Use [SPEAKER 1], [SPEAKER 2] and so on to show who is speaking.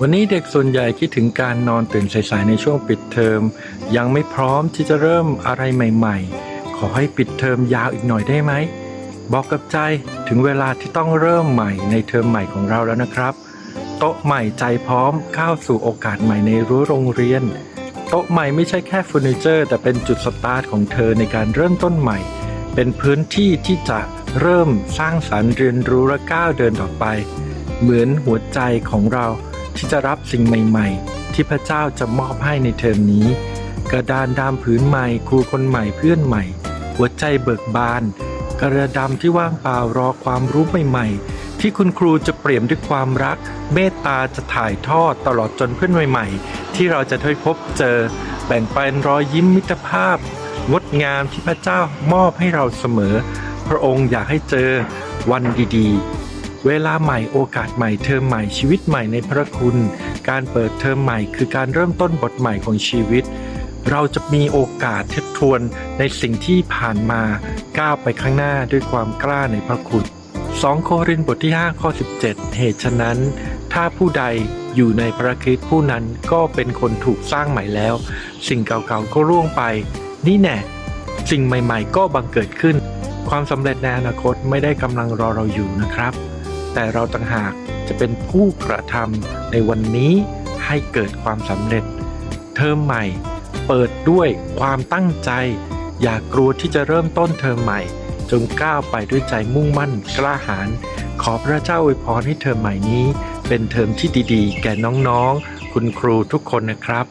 [SPEAKER 1] วันนี้เด็กส่วนใหญ่คิดถึงการนอนตื่นสายๆในช่วงปิดเทอม ยังไม่พร้อมที่จะเริ่มอะไรใหม่ ๆ ขอให้ปิดเทอมยาวอีกหน่อยได้ไหม บอกกับใจถึงเวลาที่ต้องเริ่มใหม่ในเทอมใหม่ของเราแล้วนะครับ โต๊ะใหม่ใจพร้อมก้าวสู่โอกาสใหม่ในรั้วโรงเรียน โต๊ะใหม่ไม่ใช่แค่เฟอร์นิเจอร์ แต่เป็นจุดสตาร์ทของเธอในการเริ่มต้นใหม่ เป็นพื้นที่ที่จะเริ่มสร้างสรรค์เรียนรู้และก้าวเดินต่อไป เหมือนหัวใจของเรา ที่จะรับสิ่งใหม่ๆ ที่พระเจ้าจะมอบให้ในเทอมนี้ กระดานดามผืนใหม่ครูคนใหม่เพื่อนใหม่ หัวใจเบิกบาน กระดำที่ว่างเปล่ารอความรู้ใหม่ๆ ที่คุณครูจะเปลี่ยมด้วยความรัก เมตตาจะถ่ายทอดตลอดจนเพื่อนใหม่ๆ ที่เราจะได้พบเจอ แบ่งปันรอยยิ้มมิตรภาพงดงามที่พระเจ้ามอบให้เราเสมอ พระองค์อยากให้เจอวันดีๆ เวลาใหม่โอกาสใหม่เทอมใหม่ชีวิตใหม่ในพระคุณ การเปิดเทอมใหม่คือการเริ่มต้นบทใหม่ของชีวิต เราจะมีโอกาสทบทวนในสิ่งที่ผ่านมาก้าวไปข้างหน้าด้วยความกล้าในพระคุณ 2 โครินธ์บทที่ 5 ข้อ 17 เหตุฉะนั้น ถ้าผู้ใดอยู่ในพระคริสต์ผู้นั้นก็เป็นคนถูกสร้างใหม่แล้ว สิ่งเก่าๆก็ร่วงไป นี่แน่สิ่งใหม่ๆ ก็บังเกิดขึ้น ความสำเร็จในอนาคตไม่ได้กำลังรอเราอยู่นะครับ แต่เราต่างหากจะเป็นผู้กระทำในวันนี้ให้เกิดความสำเร็จ เทอมใหม่ เปิดด้วยความตั้งใจ อย่ากลัวที่จะเริ่มต้นเทอมใหม่ จงก้าวไปด้วยใจมุ่งมั่นกล้าหาญขอพระเจ้าอวยพรให้เทอมใหม่นี้ เป็นเทอมที่ดีๆ แก่น้องๆ คุณครูทุกคนนะครับ